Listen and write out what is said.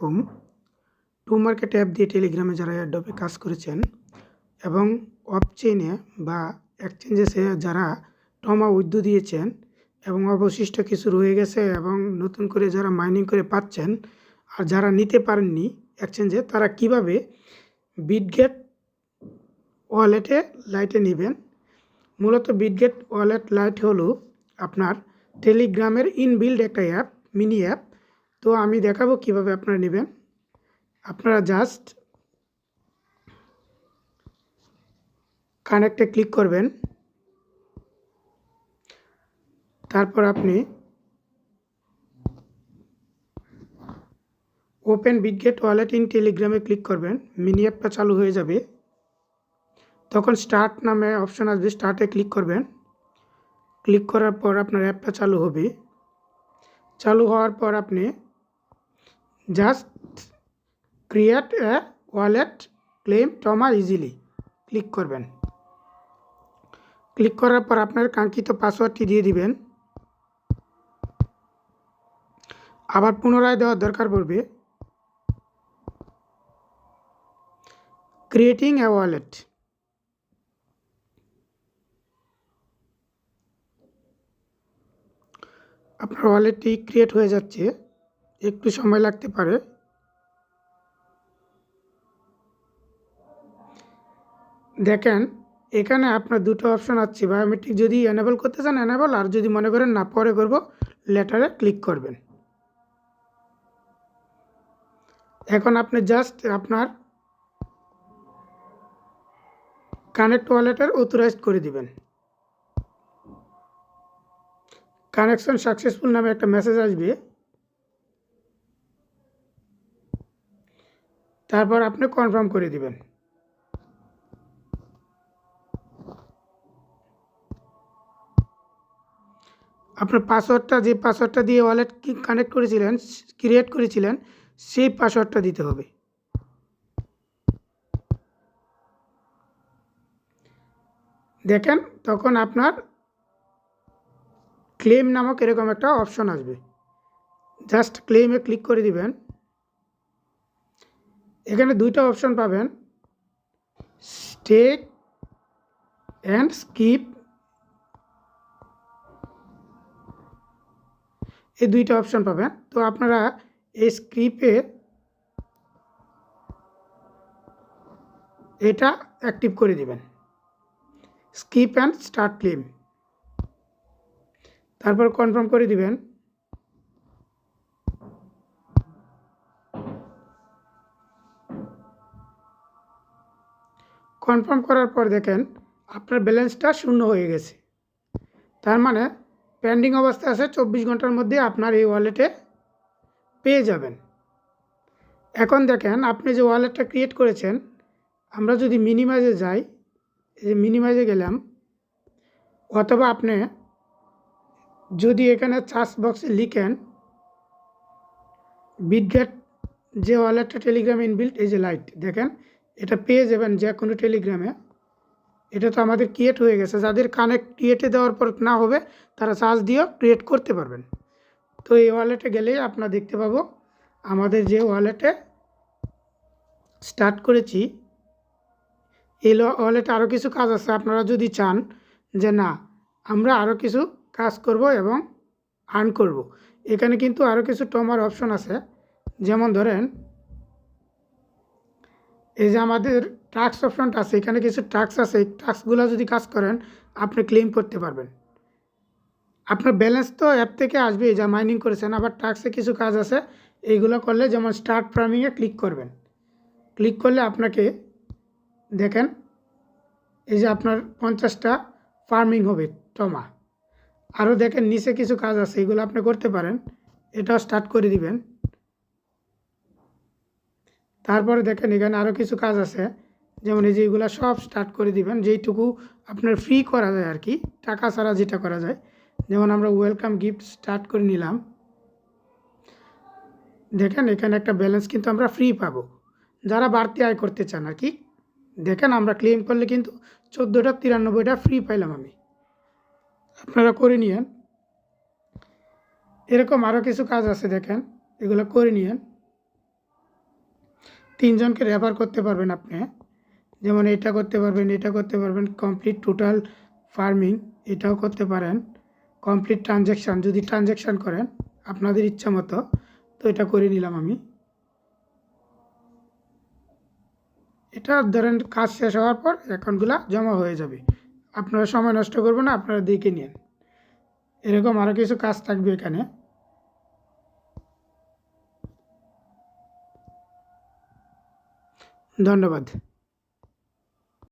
Com to market app দিয়ে টেলিগ্রামে যারা অ্যাডবে কাজ করেছেন এবং অফ চেইনে বা এক্সচেঞ্জেসে যারা টমা উইথড্র দিয়েছেন এবং অবশিষ্ট কিছু রয়ে গেছে এবং নতুন করে যারা মাইনিং করে পাচ্ছেন আর যারা নিতে পারেননি এক্সচেঞ্জে তারা কীভাবে বিটগেট ওয়ালেটে লাইটে নেবেন? মূলত বিটগেট ওয়ালেট লাইট হলো আপনার টেলিগ্রামের ইনবিল্ড একটা অ্যাপ মিনি অ্যাপ তো আমি দেখাবো কীভাবে আপনারা নেবেন। আপনারা জাস্ট কানেক্টে ক্লিক করবেন। তারপর আপনি ওপেন বিটগেট ওয়ালেট ইন টেলিগ্রামে ক্লিক করবেন। মিনি অ্যাপটা চালু হয়ে যাবে। তখন স্টার্ট নামে অপশন আসবে স্টার্টে ক্লিক করবেন। ক্লিক করার পর আপনার অ্যাপটা চালু হবে। চালু হওয়ার পর আপনি just create a wallet claim টমা easily click করবেন। ক্লিক করার পর আপনার কাঙ্ক্ষিত পাসওয়ার্ডটি দিয়ে দিবেন। আবার পুনরায় দেওয়ার দরকার পড়বে। ক্রিয়েটিং এ ওয়ালেট আপনার ওয়ালেটটি ক্রিয়েট হয়ে যাচ্ছে। একটু সময় লাগতে পারে। দেখেন, এখানে আপনার দুটো অপশন আছে। বায়োমেট্রিক যদি এনেবল করতে চান এনেবল আর যদি মনে করেন না, পরে করব লেটারে ক্লিক করবেন। এখন আপনি জাস্ট আপনার কানেক্ট ওয়ালেটের অথরাইজ করে দিবেন। কানেকশন সাকসেসফুল নামে একটা মেসেজ আসবে। তারপর আপনি কনফার্ম করে দিবেন। আপনার পাসওয়ার্ডটা যে পাসওয়ার্ডটা দিয়ে ওয়ালেট কানেক্ট করেছিলেন ক্রিয়েট করেছিলেন, সেই পাসওয়ার্ডটা দিতে হবে। দেখেন, তখন আপনার ক্লেম নামক এরকম একটা অপশন আসবে। জাস্ট ক্লেমে ক্লিক করে দিবেন। এখানে দুইটা অপশন পাবেন। স্টেক অ্যান্ড স্কিপ এই দুইটা অপশন পাবেন। তো আপনারা এই স্ক্রিপে এটা অ্যাক্টিভ করে দিবেন। স্কিপ অ্যান্ড স্টার্ট ক্লেম তারপর কনফার্ম করে দিবেন। কনফার্ম করার পর দেখেন, আপনার ব্যালেন্সটা শূন্য হয়ে গেছে। তার মানে পেন্ডিং অবস্থায় আছে, চব্বিশ ঘণ্টার মধ্যে আপনার এই ওয়ালেটে পেয়ে যাবেন। এখন দেখেন, আপনি যে ওয়ালেটটা ক্রিয়েট করেছেন, আমরা যদি মিনিমাইজে যাই যে মিনিমাইজে গেলাম, অথবা আপনি যদি এখানে চার্জ বক্সে লিখেন বিটগেট যে ওয়ালেটটা টেলিগ্রাম ইনবিল্ট এই যে লাইট দেখেন এটা পেয়ে যাবেন যে কোনো টেলিগ্রামে এটা তো আমাদের ক্রিয়েট হয়ে গেছে। যাদের কানেক্ট ক্রিয়েটে দেওয়ার পর না হবে, তারা চার্জ দিয়েও ক্রিয়েট করতে পারবেন। তো এই ওয়ালেটে গেলেই আপনারা দেখতে পাবো, আমাদের যে ওয়ালেটে স্টার্ট করেছি, এই ওয়ালেটে আরও কিছু কাজ আছে। আপনারা যদি চান যে না, আমরা আরও কিছু কাজ করব এবং আর্ন করব। এখানে কিন্তু আরও কিছু টমার অপশন আছে। যেমন ধরেন এই যে আমাদের টাক্স অপশনটা আছে, এখানে কিছু টাক্স আছে, এই টাক্সগুলো যদি কাজ করেন, আপনি ক্লেম করতে পারবেন। আপনার ব্যালেন্স তো অ্যাপ থেকে আসবে যা মাইনিং করেছেন, আবার টাক্সে কিছু কাজ আছে, এইগুলো করলে যেমন স্টার্ট ফার্মিংয়ে ক্লিক করবেন। ক্লিক করলে আপনাকে দেখেন, এই যে আপনার পঞ্চাশটা ফার্মিং হবে, টমা। আরও দেখেন, নিচে কিছু কাজ আছে, এগুলো আপনি করতে পারেন, এটাও স্টার্ট করে দিবেন। তারপরে দেখেন এখানে আরও কিছু কাজ আছে। যেমন এই যে এগুলো সব স্টার্ট করে দিবেন, যেইটুকু আপনার ফ্রি করা যায় আর কি টাকা ছাড়া যেটা করা যায়। যেমন আমরা ওয়েলকাম গিফট স্টার্ট করে নিলাম। দেখেন এখানে একটা ব্যালেন্স কিন্তু আমরা ফ্রি পাবো। যারা বাড়তি আয় করতে চান আর কি দেখেন আমরা ক্লেম করলে কিন্তু চোদ্দোটা তিরানব্বইটা ফ্রি পাইলাম আমি। আপনারা করে নিয়েন। এরকম আরও কিছু কাজ আছে দেখেন, এগুলো করে নিয়েন। তিনজনকে রেফার করতে পারবেন আপনি হ্যাঁ? যেমন এটা করতে পারবেন, এটা করতে পারবেন কমপ্লিট টোটাল ফার্মিং এটাও করতে পারেন। কমপ্লিট ট্রানজ্যাকশান যদি ট্রানজ্যাকশান করেন, আপনাদের ইচ্ছা মতো, তো এটা করে নিলাম আমি। এটা ধরেন কাজ শেষ হওয়ার পর অ্যাকাউন্টগুলো জমা হয়ে যাবে। আপনারা সময় নষ্ট করবেন না, আপনারা দেখে নিন। এরকম আরও কিছু কাজ থাকবে এখানে। ধন্যবাদ।